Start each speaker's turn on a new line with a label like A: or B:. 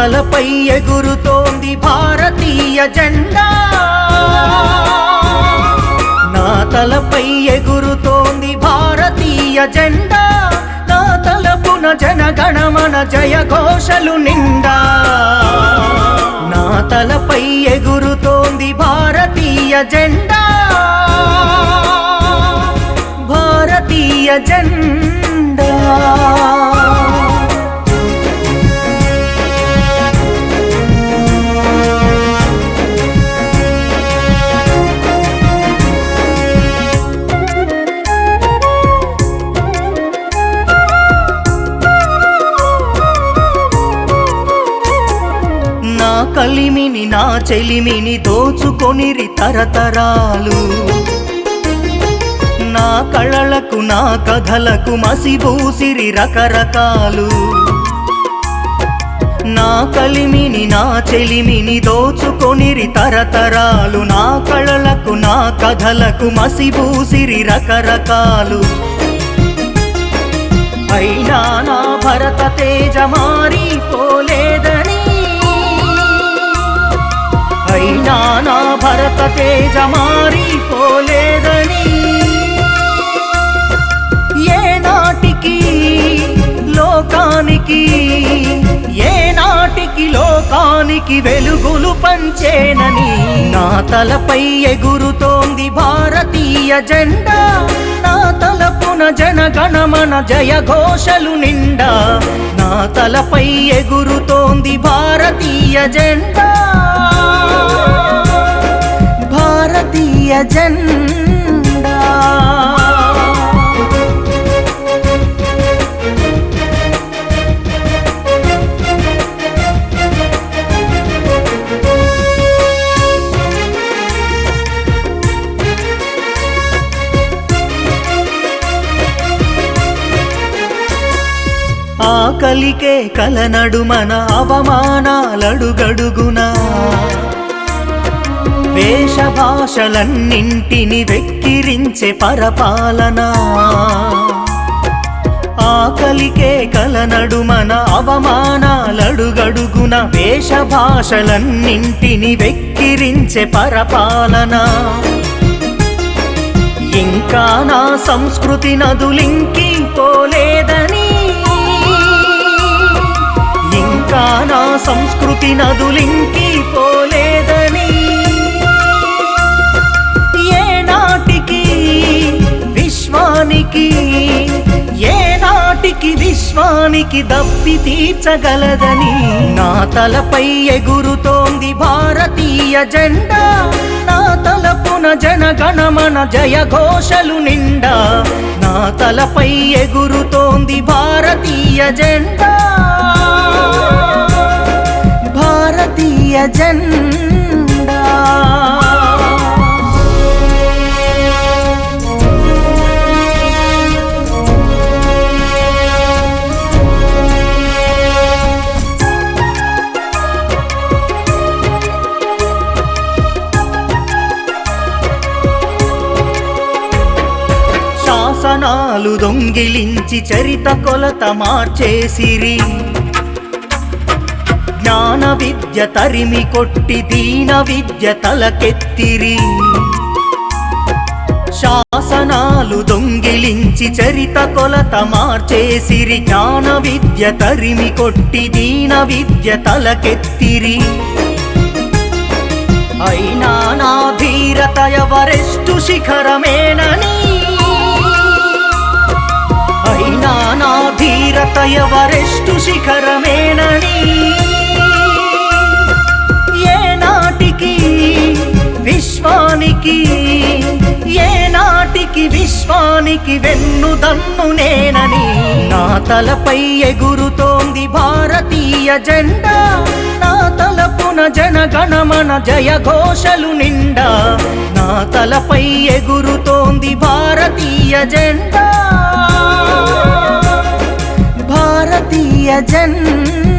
A: తలపై ఎగురుతోంది భారతీయ జెండా. నా తలపై ఎగురుతోంది భారతీయ జెండా. నా తలపున జనగణమన జయ ఘోషలు నిండా. నా తలపై ఎగురుతోంది భారతీయ జెండా. భారతీయ జెండా. నా చెలిమిని దోచుకొనిరి తరతరాలు. నా కళలకు నా కథలకు మసిబూసిరి రకరకాలు. నా కలిమిని నా చెలిమిని దోచుకొనిరి తరతరాలు. నా కళలకు నా కథలకు మసిబూసిరి రకరకాలు. అయినా నా భరత తేజ మారిపోలేదని అయినా నా భరత తేజ మారిపోలేదని. ఏ నాటికి లోకానికి ఏ నాటికి లోకానికి వెలుగులు పంచేనని నా తలపై ఎగురుతోంది భారతీయ జెండా. నా తలపున జనగణమన జయ ఘోషలు నిండా. నా తలపై ఎగురుతోంది భారతీయ జెండా. భారతీయ జెండా. ఆకలికే కలనడుమన అవమానాలడుగడుగునా. వేషభాషలన్నింటిని వెక్కిరించే పరపాలన. ఆకలికే కల నడుమన అవమానాలడుగడుగున వేషభాషలన్నింటిని వెక్కిరించే పరపాలన. ఇంకా నా సంస్కృతి నదులింకి పోలేదని. ఇంకా నా సంస్కృతి నదులింకి పోలేదని. విశ్వానికి దప్పి తీర్చగలదని నా తలపై ఎగురుతోంది భారతీయ జెండా. నా తలపున జనగణమన జయ ఘోషలు నిండా. నా తలపై ఎగురుతోంది భారతీయ జెండా. భారతీయ జెండా. శాసనాలు దొంగిలించి చరిత కొలత మార్చేసిరి. జ్ఞాన విద్య తరిమి కొట్టి దీన విద్య తలకెత్తిరి. శాసనాలు దొంగిలించి చరిత కొలత మార్చేసిరి. జ్ఞాన విద్య తరిమి కొట్టి దీన విద్య తలకెత్తిరి. అయినా నా ధీరత ఎవరెస్టు శిఖరమేనని ధీరత ఎవరెస్టు శిఖరమేనని. ఏ నాటికి విశ్వానికి ఏ నాటికి విశ్వానికి వెన్నుదన్ను నేనని. నా తలపై ఎగురుతోంది భారతీయ జెండా. నా తలపున జనగణమన జయ ఘోషలు నిండా. నా తలపై ఎగురుతోంది భారతీయ జెండా. భారతీయ జెండా